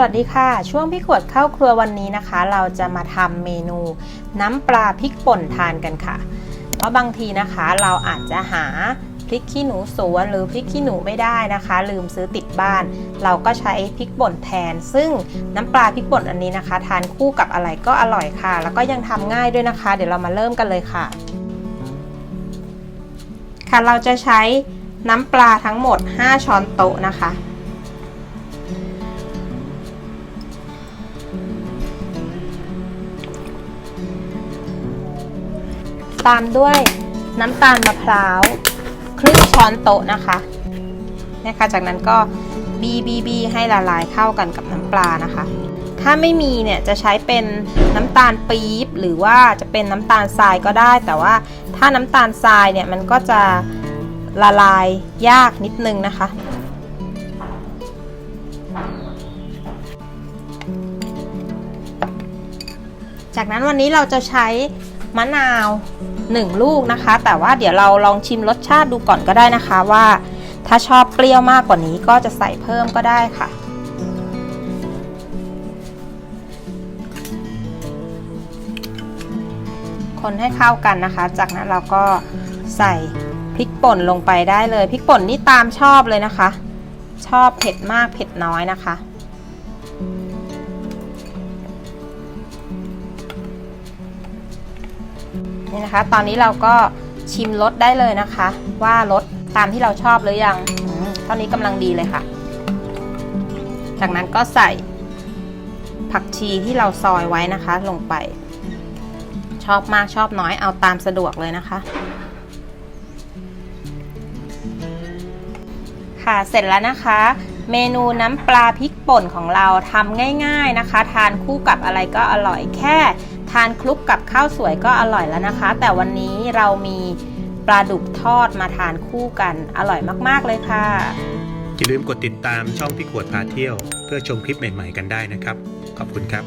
วัสดีค่ะ ช่วงพี่ขวดเข้าครัววันนี้นะคะ เราจะมาทำเมนูน้ำปลาพริกป่นทานกันค่ะ เพราะบางทีนะคะเราอาจจะหาพริกขี้หนูสวนหรือพริกขี้หนูไม่ได้นะคะ ลืมซื้อติดบ้าน เราก็ใช้พริกป่นแทน ซึ่งน้ำปลาพริกป่นอันนี้นะคะ ทานคู่กับอะไรก็อร่อยค่ะ แล้วก็ยังทำง่ายด้วยนะคะ เดี๋ยวเรามาเริ่มกันเลยค่ะ ค่ะเราจะใช้น้ำปลาทั้งหมด 5 ช้อนโต๊ะนะคะ ตามด้วยน้ำตาลมะพร้าวครึ่งช้อนโต๊ะนะคะนะคะ จากนั้นก็บีบีบีให้ละลายเข้ากันกับน้ำปลานะคะ ถ้าไม่มีเนี่ยจะใช้เป็นน้ำตาลปี๊บหรือว่าจะเป็นน้ำตาลทรายก็ได้ แต่ว่าถ้าน้ำตาลทรายเนี่ยมันก็จะละลายยากนิดนึงนะคะ จากนั้นวันนี้เราจะใช้มะนาว 1 ลูกนะคะ แต่ว่าเดี๋ยวเราลองชิมรสชาติดูก่อนก็ได้นะคะว่า ถ้าชอบเปรี้ยวมากกว่านี้ก็จะใส่เพิ่มก็ได้ค่ะ คนให้เข้ากันนะคะ จากนั้นเราก็ใส่พริกป่นลงไปได้เลยพริกป่นนี่ตามชอบเลยนะคะ ชอบเผ็ดมากเผ็ดน้อยนะคะ นี่นะคะ ตอนนี้เราก็ชิมรสได้เลยนะคะ ว่ารสตามที่เราชอบหรือยังอตอนนี้กำลังดีเลยค่ะ จากนั้นก็ใส่ผักชีที่เราซอยไว้นะคะ ลงไป ชอบมากชอบน้อยเอาตามสะดวกเลยนะคะ ค่ะเสร็จแล้วนะคะ เมนูน้ำปลาพริกป่นของเราทำง่าย ๆนะคะ ทานคู่กับอะไรก็อร่อยแค่ ทานคลุกกับข้าวสวยก็อร่อยแล้วนะคะ แต่วันนี้เรามีปลาดุกทอดมาทานคู่กันอร่อยมากๆเลยค่ะ อย่าลืมกดติดตามช่องพี่ขวดพาเที่ยว เพื่อชมคลิปใหม่ ๆ กันได้นะครับ ขอบคุณครับ